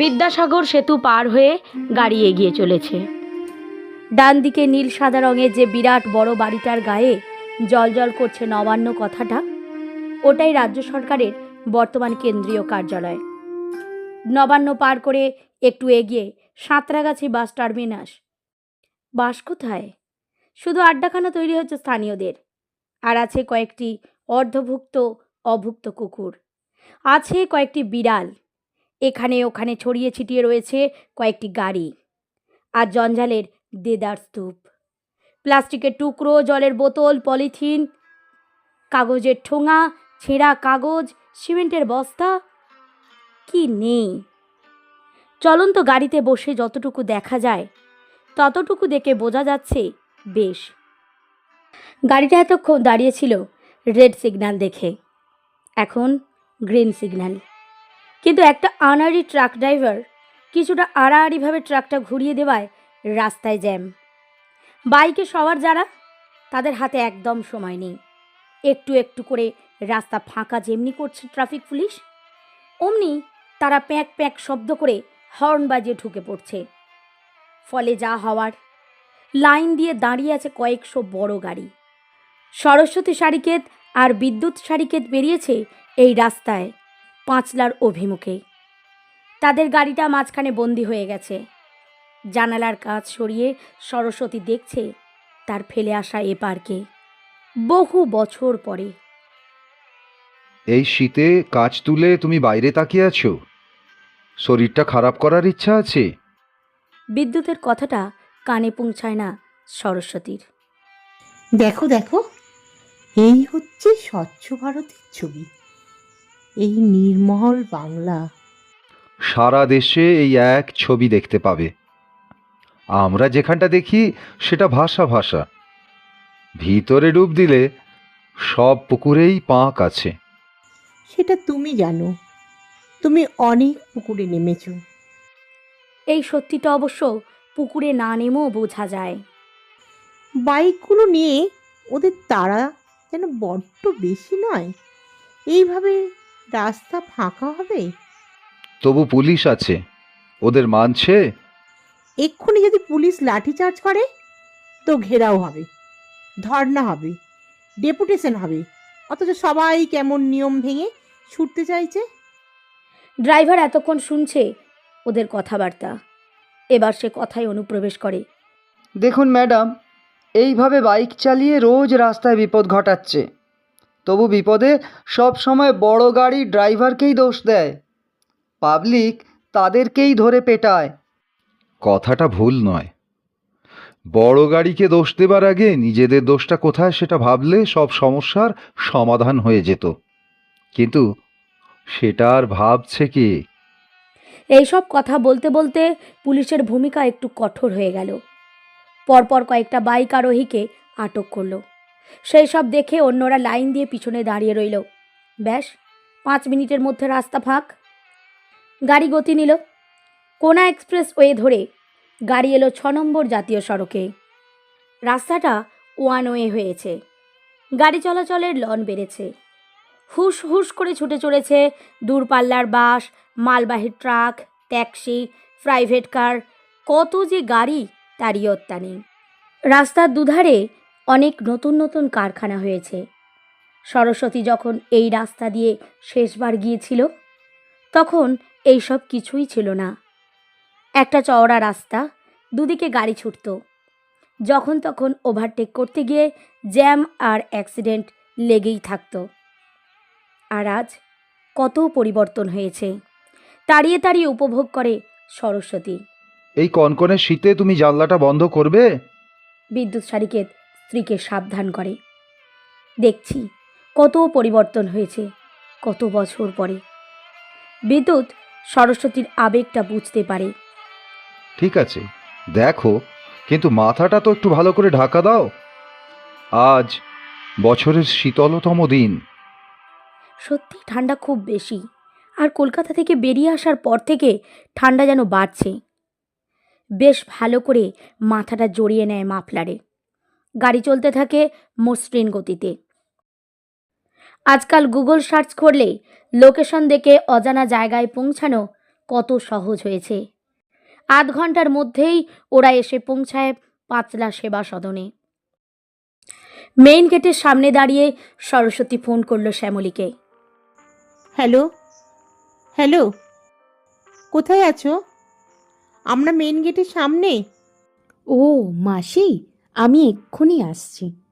বিদ্যাসাগর সেতু পার হয়ে গাড়ি এগিয়ে চলেছে। ডান দিকে নীল সাদা রঙের যে বিরাট বড় বাড়িটার গায়ে জল করছে নবান্ন কথাটা, ওটাই রাজ্য সরকারের বর্তমান কেন্দ্রীয় কার্যালয়। নবান্ন পার করে একটু এগিয়ে সাঁতরাগাছি বাস টার্মিনাস। বাস কোথায়? শুধু আড্ডাখানা তৈরি হচ্ছে স্থানীয়দের। আর আছে কয়েকটি অর্ধভুক্ত, অভুক্ত কুকুর। আছে কয়েকটি বিড়াল। এখানে ওখানে ছড়িয়ে ছিটিয়ে রয়েছে কয়েকটি গাড়ি। আর জঞ্জালের দেদার স্তূপ। প্লাস্টিকের টুকরো, জলের বোতল, পলিথিন, কাগজের ঠোঙা, ছেঁড়া কাগজ, সিমেন্টের বস্তা। কি নেই? চলন্ত গাড়িতে বসে যতটুকু দেখা যায়, ততটুকু দেখে বোঝা যাচ্ছে বেশ। গাড়িটা এতক্ষণ দাঁড়িয়েছিল রেড সিগন্যাল দেখে। এখন গ্রিন সিগন্যাল। কিন্তু একটা আনাড়ি ট্রাক ড্রাইভার কিছুটা আড়াআড়িভাবে ট্রাকটা ঘুরিয়ে দেওয়ায় রাস্তায় জ্যাম। বাইকে সবার যারা, তাদের হাতে একদম সময় নেই। একটু একটু করে রাস্তা ফাঁকা যেমনি করছে ট্রাফিক পুলিশ, অমনি তারা প্যাঁক প্যাঁক শব্দ করে হর্ন বাজিয়ে ঢুকে পড়ছে। ফলে যা হওয়ার, লাইন দিয়ে দাঁড়িয়ে আছে কয়েকশো বড় গাড়ি। সরস্বতী সারিকেত আর বিদ্যুৎ সারিকেত বেরিয়েছে এই রাস্তায়। পাঁচলার অভিমুখে। তাদের গাড়িটা মাঝখানে বন্দি হয়ে গেছে। জানালার কাজ সরিয়ে সরস্বতী দেখছে তার ফেলে আসা এ পার্কে। বহু বছর পরে। এই শীতে কাজ তুলে তুমি বাইরে তাকিয়ে আছো? শরীরটা খারাপ করার ইচ্ছা আছে? বিদ্যুতের কথাটা কানে পৌঁছায় না সরস্বতীর। দেখো দেখো এই হচ্ছে স্বচ্ছ ভারতের ছবি। এই নির্মল বাংলা। সারা দেশে এই এক ছবি দেখতে পাবে। আমরা যেখানটা দেখি সেটা ভাষা ভাষা। ভিতরে ডুব দিলে সব পুকুরেই পাঁক আছে। সেটা তুমি জানো। তুমি অনেক পুকুরে নেমেছ। এই সত্যিটা অবশ্য পুকুরে না নেমেও বোঝা যায়। বাইকগুলো নিয়ে ওদের তারা যেন বড্ড বেশি নয়। এইভাবে রাস্তা ফাঁকা হবে? তবু পুলিশ আছে। ওদের মানছে? এক্ষুনি যদি পুলিশ লাঠিচার্জ করে তো ঘেরাও হবে ধর্ণা হবে ডেপুটেশন হবে। অথচ সবাই কেমন নিয়ম ভেঙে ছুটতে চাইছে? ড্রাইভার এতক্ষণ শুনছে ওদের কথাবার্তা। এবার সে কথায় অনুপ্রবেশ করে। দেখুন ম্যাডাম এইভাবে বাইক চালিয়ে রোজ রাস্তায় বিপদ ঘটাচ্ছে। তবু বিপদে সব সময় বড় গাড়ি ড্রাইভারকেই দোষ দেয়। পাবলিক তাদেরকেই ধরে পেটায়। কথাটা ভুল নয়। বড় গাড়িকে দোষ দেবার আগে নিজেদের দোষটা কোথায় সেটা ভাবলে সব সমস্যার সমাধান হয়ে যেত। কিন্তু সেটা আর ভাবছে কি? এইসব কথা বলতে বলতে পুলিশের ভূমিকা একটু কঠোর হয়ে গেল। পরপর কয়েকটা বাইক আরোহীকে আটক করল। সেই সব দেখে অন্যরা লাইন দিয়ে পিছনে দাঁড়িয়ে রইল। ব্যাস, পাঁচ মিনিটের মধ্যে রাস্তা ফাঁক। গাড়ি গতি নিল। কোনা এক্সপ্রেস ওয়ে ধরে গাড়ি এলো ছ নম্বর জাতীয় সড়কে। রাস্তাটা ওয়ান ওয়ে হয়েছে। গাড়ি চলাচলের লন বেড়েছে। হুস হুস করে ছুটে চলেছে দূরপাল্লার বাস, মালবাহী ট্রাক, ট্যাক্সি, প্রাইভেট কার, কত যে গাড়ি, তারই অত্যা নেই রাস্তার দুধারে অনেক নতুন নতুন কারখানা হয়েছে। সরস্বতী যখন এই রাস্তা দিয়ে শেষবার গিয়েছিল তখন এইসব কিছুই ছিল না। একটা চওড়া রাস্তা দুদিকে গাড়ি ছুটত। যখন তখন ওভারটেক করতে গিয়ে জ্যাম আর অ্যাক্সিডেন্ট লেগেই থাকত। আর আজ কত পরিবর্তন হয়েছে তাড়িয়ে তাড়িয়ে উপভোগ করে সরস্বতী। এই কনকনে শীতে তুমি জানলাটা বন্ধ করবে? বিদ্যুৎ সারিকেত স্ত্রীকে সাবধান করে। দেখছি কত পরিবর্তন হয়েছে কত বছর পরে। বিদ্যুৎ সরস্বতীর আবেগটা বুঝতে পারে। ঠিক আছে দেখো কিন্তু মাথাটা তো একটু ভালো করে ঢাকা দাও। আজ বছরের শীতলতম দিন। সত্যি ঠান্ডা খুব বেশি। আর কলকাতা থেকে বেরিয়ে আসার পর থেকে ঠান্ডা যেন বাড়ছে। বেশ ভালো করে মাথাটা জড়িয়ে নেয় মাফলারে। গাড়ি চলতে থাকে মসৃণ গতিতে। আজকাল গুগল সার্চ করলে লোকেশন দেখে অজানা জায়গায় পৌঁছানো কত সহজ হয়েছে। আধ ঘণ্টার মধ্যেই ওরা এসে পৌঁছায় পাঁচলা সেবা সদনে। মেইন গেটের সামনে দাঁড়িয়ে সরস্বতী ফোন করল শ্যামলীকে। হ্যালো? হ্যালো? কোথায় আছো? আমরা মেন গেটের সামনে? ও মাসি আমি এক্ষুনি আসছি।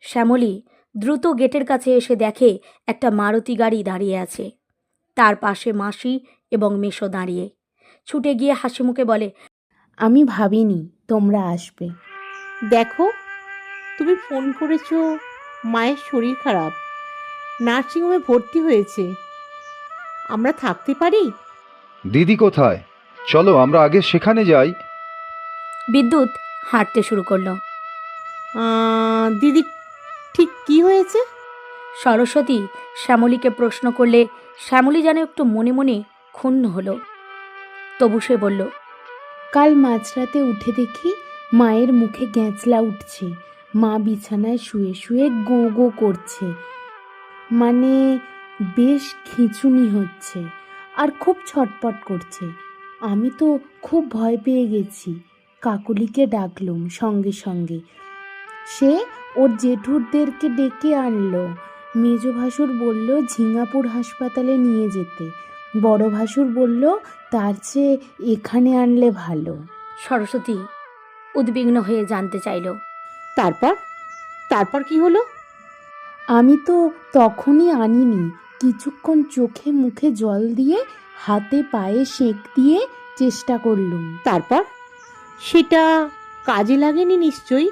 শ্যামলী দ্রুত গেটের কাছে এসে দেখে একটা মারুতি গাড়ি দাঁড়িয়ে আছে। তার পাশে মাসি এবং মেশো দাঁড়িয়ে। ছুটে গিয়ে হাসি মুখে বলে আমি ভাবিনি তোমরা আসবে। দেখো তুমি ফোন করেছ মায়ের শরীর খারাপ। নার্সিংহোমে ভর্তি হয়েছে। আমরা থাকতে পারি? দিদি কোথায়? চলো আমরা আগে সেখানে যাই। বিদ্যুৎ হাঁটতে শুরু করল। দিদি ঠিক কি হয়েছে? সরস্বতী শ্যামলীকে প্রশ্ন করলে শ্যামলী যেন একটু মনে মনে ক্ষুণ্ণ হলো। তবু সে বলল কাল মাঝরাতে উঠে দেখি মায়ের মুখে গ্যাঁচলা উঠছে। মা বিছানায় শুয়ে শুয়ে গো গো করছে। মানে বেশ খিঁচুনি হচ্ছে আর খুব ছটপট করছে। আমি তো খুব ভয় পেয়ে গেছি। কাকলিকে ডাকলুম সঙ্গে সঙ্গে। সে ওর জেঠুরদেরকে ডেকে আনলো। মেজ ভাসুর বলল ঝিঙ্গাপুর হাসপাতালে নিয়ে যেতে। বড় ভাসুর বলল তার চেয়ে এখানে আনলে ভালো। সরস্বতী উদ্বিগ্ন হয়ে জানতে চাইল তারপর? তারপর কি হলো? আমি তো তখনই আনিনি। কিছুক্ষণ চোখে মুখে জল দিয়ে হাতে পায়ে সেঁক দিয়ে চেষ্টা করলুম। তারপর? সেটা কাজে লাগেনি নিশ্চয়ই?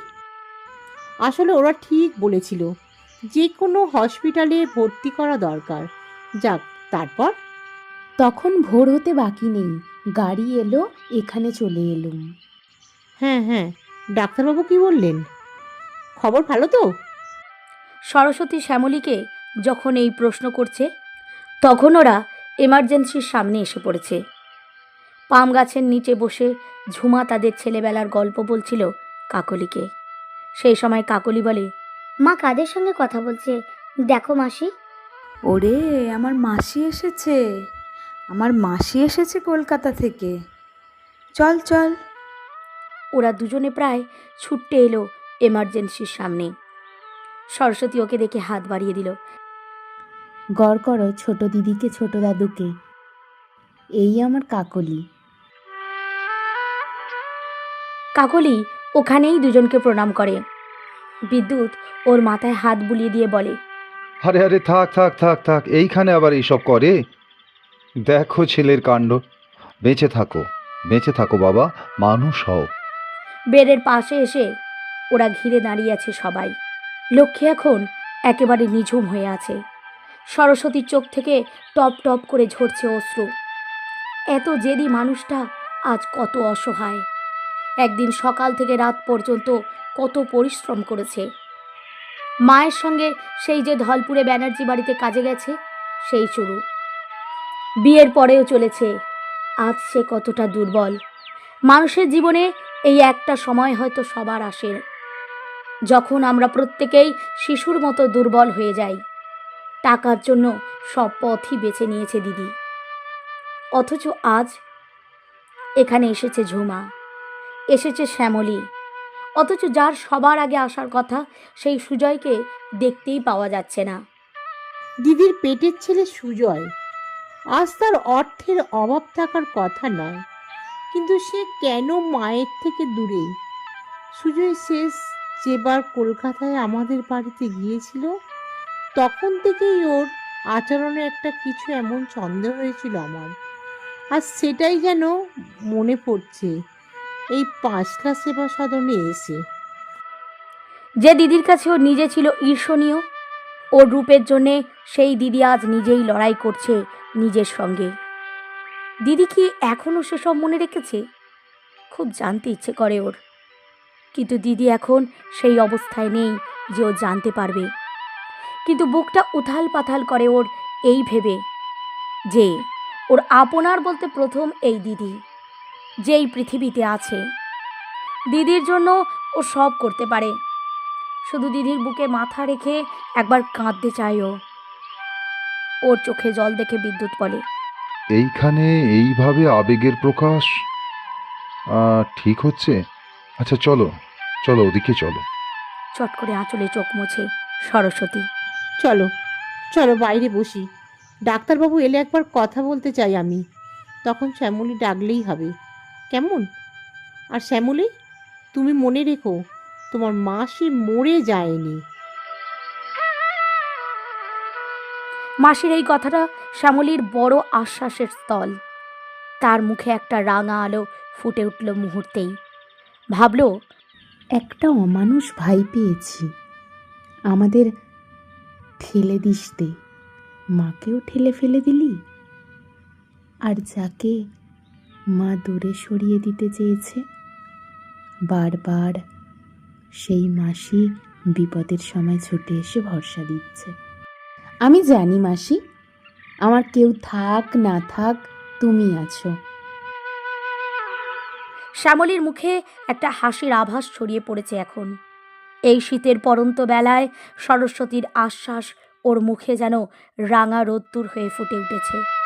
আসলে ওরা ঠিক বলেছিল যে কোনো হসপিটালে ভর্তি করা দরকার। যাক তারপর? তখন ভোর হতে বাকি নেই গাড়ি এলো এখানে চলে এলুম। হ্যাঁ হ্যাঁ ডাক্তারবাবু কি বললেন? খবর ভালো তো? সরস্বতী শ্যামলীকে যখন এই প্রশ্ন করছে তখন ওরা এমার্জেন্সির সামনে এসে পড়েছে। পাম গাছের নিচে বসে ঝুমা তাদের ছেলেবেলার গল্প বলছিল কাকলিকে। সেই সময় কাকলি বলে মা কাদের সঙ্গে কথা বলছে? দেখো মাসি। ওরে আমার মাসি এসেছে। আমার মাসি এসেছে কলকাতা থেকে। চল চল। ওরা দুজনে প্রায় ছুটতে এলো এমার্জেন্সির সামনে। সরস্বতী ওকে দেখে হাত বাড়িয়ে দিল। গড় করো ছোট দিদিকে ছোট দাদুকে। এই আমার কাকলি। কাকলি ওখানেই দুজনকে প্রণাম করে। বিদ্যুৎ ওর মাথায় হাত বুলিয়ে দিয়ে বলে আরে আরে থাক থাক থাক থাক এইখানে আবার এইসব করে? দেখো ছেলের কাণ্ড। বেঁচে থাকো বেঁচে থাকো বাবা মানুষ হও। বেডের পাশে এসে ওরা ঘিরে দাঁড়িয়ে আছে সবাই। লক্ষ্মী এখন একেবারে নিঝুম হয়ে আছে। সরস্বতীর চোখ থেকে টপ টপ করে ঝরছে অশ্রু। এত জেদি মানুষটা আজ কত অসহায়। একদিন সকাল থেকে রাত পর্যন্ত কত পরিশ্রম করেছে। মায়ের সঙ্গে সেই যে ধলপুরে ব্যানার্জি বাড়িতে কাজে গেছে, সেই চুরু বিয়ের পরেও চলেছে। আজ সে কতটা দুর্বল। মানুষের জীবনে এই একটা সময় হয়তো সবার আসে। যখন আমরা প্রত্যেকেই শিশুর মতো দুর্বল হয়ে যাই, টাকার জন্য সব পথই বেছে নিয়েছে দিদি। অথচ আজ এখানে এসেছে ঝুমা। এসেছে শ্যামলী। অথচ যার সবার আগে আসার কথা সেই সুজয়কে দেখতেই পাওয়া যাচ্ছে না। দিদির পেটের ছেলে সুজয়। আজ তার অর্থের অভাব থাকার কথা নয়, কিন্তু সে কেন মায়ের থেকে দূরে? সুজয় শেষ যেবার কলকাতায় আমাদের বাড়িতে গিয়েছিল, তখন থেকেই ওর আচরণে একটা কিছু এমন সন্দেহ হয়েছিল আমার। আর সেটাই যেন মনে পড়ছে। এই পাঁচলা সেবা সদনে এসে যে দিদির কাছে ও নিজে ছিল ঈর্ষণীয়, ওর রূপের জন্যে সেই দিদি আজ নিজেই লড়াই করছে নিজের সঙ্গে। দিদি কি এখনও সেসব মনে রেখেছে? খুব জানতে ইচ্ছে করে ওর। কিন্তু দিদি এখন সেই অবস্থায় নেই যে ও জানতে পারবে। কিন্তু বুকটা উথাল পাথাল করে ওর এই ভেবে যে ওর আপনার বলতে প্রথম এই দিদি। যেই পৃথিবীতে আছে। দিদির জন্য ও সব করতে পারে। শুধু দিদির বুকে মাথা রেখে একবার কাঁদতে চায় ও ওর চোখে জল দেখে বিদ্যুৎ বলে। এইখানে এইভাবে আবেগের প্রকাশ? ঠিক হচ্ছে? আচ্ছা চলো চলো ওদিকে চলো। চট করে আঁচলে চোখ মুছে সরস্বতী। চলো চলো বাইরে বসি। ডাক্তারবাবু এলে একবার কথা বলতে চাই আমি। তখন শ্যামলী ডাকলেই হবে। কেমন? আর শ্যামলী তুমি মনে রেখো তোমার মাসি মরে যায়নি। মাসির এই কথাটা শ্যামলীর বড় আশ্বাসের স্থল। তার মুখে একটা রাঙা আলো ফুটে উঠল মুহূর্তেই। ভাবল একটা অমানুষ ভাই পেয়েছি। আমাদের ঠেলে দিসতে মাকেও ঠেলে ফেলে দিলি? আর যাকে মা দূরে সরিয়ে দিতে চেয়েছে। বারবার সেই মাসি বিপদের সময় ছুটে এসে ভরসা দিচ্ছে। আমি জানি মাসি, আমার কেউ থাক, না থাক, তুমি আছো। শ্যামলীর মুখে একটা হাসির আভাস ছড়িয়ে পড়েছে এখন। এই শীতের পরন্ত বেলায় সরস্বতীর আশ্বাস ওর মুখে যেন রাঙা রোদ্দুর হয়ে ফুটে উঠেছে।